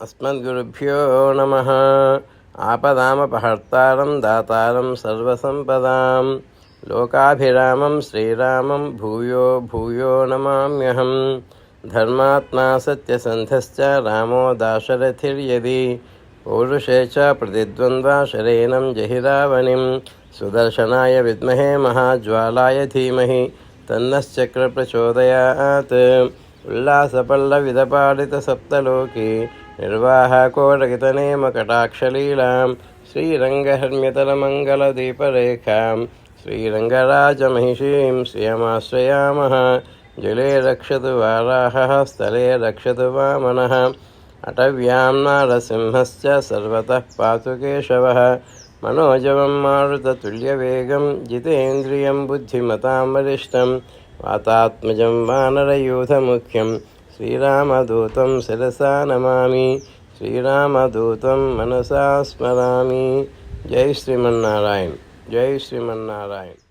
अस्मद्गुरुभ्यो नमः। आपदामपहर्तारं दातारं सर्वसम्पदां। लोकाभिरामं श्रीरामं भूयो भूयो नमाम्यहं धर्मात्मा सत्यसन्धश्च रामो दाशरथिर्यदि। पौरुषे च प्रतिद्वन्द्वा शरेणं जहिरावणिं सुदर्शनाय विद्महे महाज्वालाय धीमहि। तन्नश्चक्रप्रचोदयात्। उल्लासपल्लविदपालितसप्तलोके। నిర్వాహకోరగితనేమకటాక్షలీలాం శ్రీరంగహర్మ్యతలమంగళదీపరేఖాం శ్రీరంగరాజమహిషీం శ్రియమాశ్రయామः. జలే రక్షతు వారాహ స్థలే రక్షతు వామనः. అటవ్యాం నారసింహశ్చ సర్వతః పాతు కేశవः. మనోజవం మారుతతుల్యవేగం జితేంద్రియం బుద్ధిమతాం వరిష్టం వాతాత్మజం వానరయూథముఖ్యం. శ్రీరామదూతం శిరసా నమామి శ్రీరామదూతం మనసా స్మరామి. జై శ్రీమన్నారాయణ జై శ్రీమన్నారాయణ.